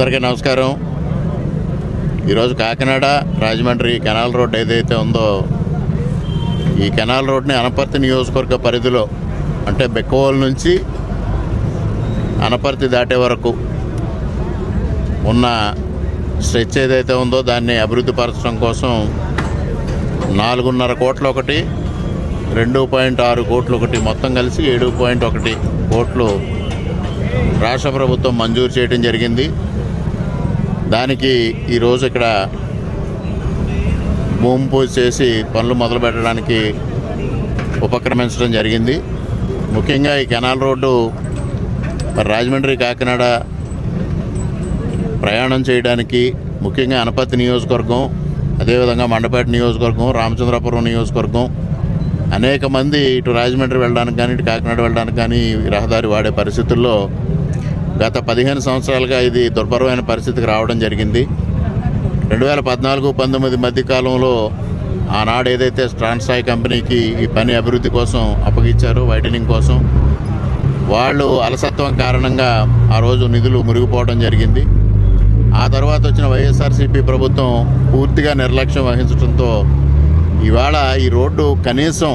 అందరికీ నమస్కారం. ఈరోజు కాకినాడ రాజమండ్రి కెనాల్ రోడ్ ఏదైతే ఉందో ఈ కెనాల్ రోడ్ని అనపర్తి నియోజకవర్గ పరిధిలో అంటే బెక్కవోల్ నుంచి అనపర్తి దాటే వరకు ఉన్న స్ట్రెచ్ ఏదైతే ఉందో దాన్ని అభివృద్ధి పరచడం కోసం నాలుగున్నర కోట్ల ఒకటి రెండు పాయింట్ ఆరు కోట్లు ఒకటి మొత్తం కలిసి ఏడు పాయింట్ ఒకటి కోట్లు రాష్ట్ర ప్రభుత్వం మంజూరు చేయడం జరిగింది. దానికి ఈరోజు ఇక్కడ భూమి పూజ చేసి పనులు మొదలు పెట్టడానికి ఉపక్రమించడం జరిగింది. ముఖ్యంగా ఈ కెనాల్ రోడ్డు రాజమండ్రి కాకినాడ ప్రయాణం చేయడానికి ముఖ్యంగా అనపత్తి నియోజకవర్గం అదేవిధంగా మండపేట నియోజకవర్గం రామచంద్రపురం నియోజకవర్గం అనేక మంది ఇటు రాజమండ్రి వెళ్ళడానికి కానీ ఇటు కాకినాడ వెళ్ళడానికి కానీ రహదారి వాడే పరిస్థితుల్లో గత పదిహేను సంవత్సరాలుగా ఇది దుర్భరమైన పరిస్థితికి రావడం జరిగింది. రెండు వేల పద్నాలుగు పంతొమ్మిది మధ్య కాలంలో ఆనాడు ఏదైతే ట్రాన్సాయ్ కంపెనీకి ఈ పని అభివృద్ధి కోసం అప్పగించారో వైటనింగ్ కోసం వాళ్ళు అలసత్వం కారణంగా ఆ రోజు నిధులు మురిగిపోవడం జరిగింది. ఆ తర్వాత వచ్చిన వైఎస్ఆర్సీపీ ప్రభుత్వం పూర్తిగా నిర్లక్ష్యం వహించడంతో ఇవాళ ఈ రోడ్డు కనీసం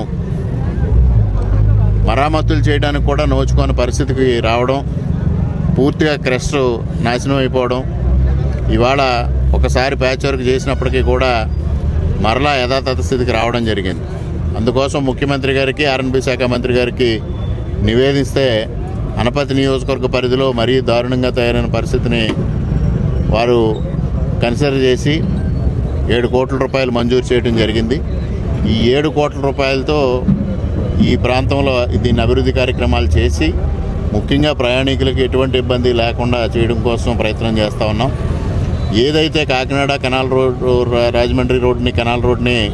మరామతులు చేయడానికి కూడా నోచుకోని పరిస్థితికి రావడం పూర్తిగా క్రెస్ట్ నాశనం అయిపోవడం. ఇవాళ ఒకసారి ప్యాచ్ వర్క్ చేసినప్పటికీ కూడా మరలా యథాతథ స్థితికి రావడం జరిగింది. అందుకోసం ముఖ్యమంత్రి గారికి ఆర్ఎన్బి శాఖ మంత్రి గారికి నివేదిస్తే అనపతి నియోజకవర్గ పరిధిలో మరీ దారుణంగా తయారైన పరిస్థితిని వారు కన్సిడర్ చేసి ఏడు కోట్ల రూపాయలు మంజూరు చేయడం జరిగింది. ఈ ఏడు కోట్ల రూపాయలతో ఈ ప్రాంతంలో దీన్ని అభివృద్ధి కార్యక్రమాలు చేసి ముఖ్యంగా ప్రయాణికులకు ఎటువంటి ఇబ్బంది లేకుండా చేయడం కోసం ప్రయత్నం చేస్తూ ఉన్నాం. ఏదైతే కాకినాడ కెనాల్ రోడ్ రా- రాజమండ్రి రోడ్ని కెనాల్ రోడ్ని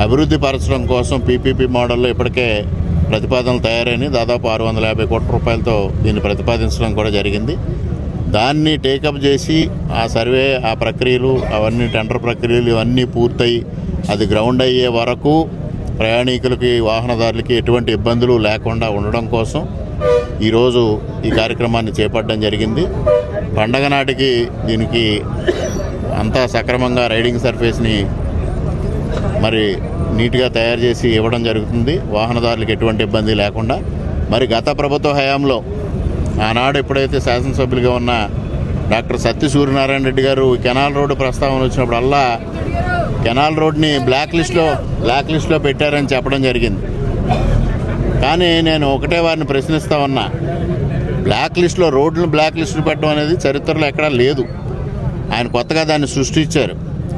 అభివృద్ధి పరచడం కోసం పీపీపీ మోడల్లో ఇప్పటికే ప్రతిపాదనలు తయారైనవి దాదాపు ఆరు వందల యాభై కోట్ల రూపాయలతో దీన్ని ప్రతిపాదించడం కూడా జరిగింది. దాన్ని టేకప్ చేసి ఆ సర్వే ఆ ప్రక్రియలు అవన్నీ టెండర్ ప్రక్రియలు ఇవన్నీ పూర్తయి అది గ్రౌండ్ అయ్యే వరకు ప్రయాణికులకి వాహనదారులకి ఎటువంటి ఇబ్బందులు లేకుండా ఉండడం కోసం ఈరోజు ఈ కార్యక్రమాన్ని చేపట్టడం జరిగింది. పండగ నాటికి దీనికి అంతా సక్రమంగా రైడింగ్ సర్ఫేస్ని మరి నీట్గా తయారు చేసి ఇవ్వడం జరుగుతుంది. వాహనదారులకు ఎటువంటి ఇబ్బంది లేకుండా. మరి గత ప్రభుత్వ హయాంలో ఆనాడు ఎప్పుడైతే శాసనసభ్యులుగా ఉన్న డాక్టర్ సత్య సూర్యనారాయణ రెడ్డి గారు కెనాల్ రోడ్డు ప్రస్తావన వచ్చినప్పుడల్లా కెనాల్ రోడ్ని బ్లాక్ లిస్ట్లో బ్లాక్ లిస్ట్లో పెట్టారని చెప్పడం జరిగింది. కానీ నేను ఒకటే వారిని ప్రశ్నిస్తా ఉన్నా. బ్లాక్ లిస్ట్లో రోడ్లను బ్లాక్ లిస్టులు పెట్టడం అనేది చరిత్రలో ఎక్కడా లేదు. ఆయన కొత్తగా దాన్ని సృష్టించారు.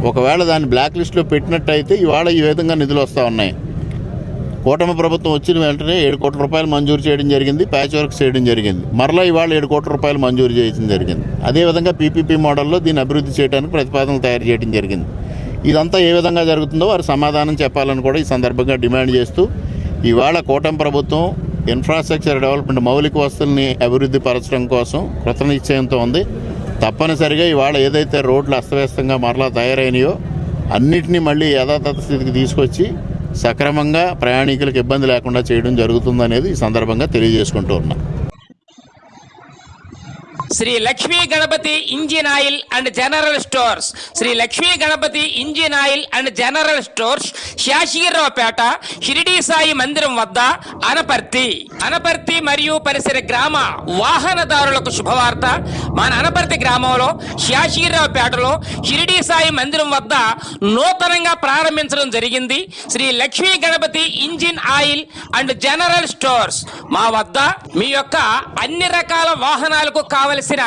ఒకవేళ దాన్ని బ్లాక్ లిస్ట్లో పెట్టినట్టయితే ఇవాళ ఈ విధంగా నిధులు వస్తూ ఉన్నాయి. కూటమి ప్రభుత్వం వచ్చిన వెంటనే ఏడు కోట్ల రూపాయలు మంజూరు చేయడం జరిగింది ప్యాచ్ వర్క్ చేయడం జరిగింది. మరలా ఇవాళ ఏడు కోట్ల రూపాయలు మంజూరు చేయడం జరిగింది. అదేవిధంగా పీపీపీ మోడల్లో దీన్ని అభివృద్ధి చేయడానికి ప్రతిపాదనలు తయారు చేయడం జరిగింది. ఇదంతా ఏ విధంగా జరుగుతుందో వారు సమాధానం చెప్పాలని కూడా ఈ సందర్భంగా డిమాండ్ చేస్తూ ఇవాళ కూటమి ప్రభుత్వం ఇన్ఫ్రాస్ట్రక్చర్ డెవలప్మెంట్ మౌలిక వస్తువుల్ని అభివృద్ధి పరచడం కోసం కృత నిశ్చయంతో ఉంది. తప్పనిసరిగా ఇవాళ ఏదైతే రోడ్లు అస్తవ్యస్తంగా మరలా తయారైనాయో అన్నిటినీ మళ్ళీ యథాతథ స్థితికి తీసుకొచ్చి సక్రమంగా ప్రయాణికులకు ఇబ్బంది లేకుండా చేయడం జరుగుతుందనేది ఈ సందర్భంగా తెలియజేసుకుంటూ ఉన్నా. Shri Lakshmi Ganapathi engine oil and general stores. Shri Lakshmi Ganapathi engine oil and general stores శాషీరావుపేట Shirdi Sai మందిరం వద్ద అనపర్తి. అనపర్తి మరియు పరిసర గ్రామ వాహనదారులకు శుభవార్త. మన అనపర్తి గ్రామంలో శాషీరావుపేటలో షిరిడి సాయి మందిరం వద్ద నూతనంగా ప్రారంభించడం జరిగింది. Shri Lakshmi Ganapathi engine oil and general stores మా వద్ద మీ యొక్క అన్ని రకాల వాహనాలకు కావలసిన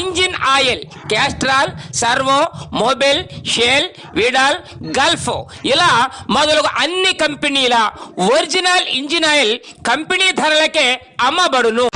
engine oil Castrol Servo Mobil Shell Veedol Gulf ఇలా మొదలగు అన్ని కంపెనీల ఒరిజినల్ ఇంజిన్ ఆయిల్ కంపెనీ ధరలకే అమ్మబడును.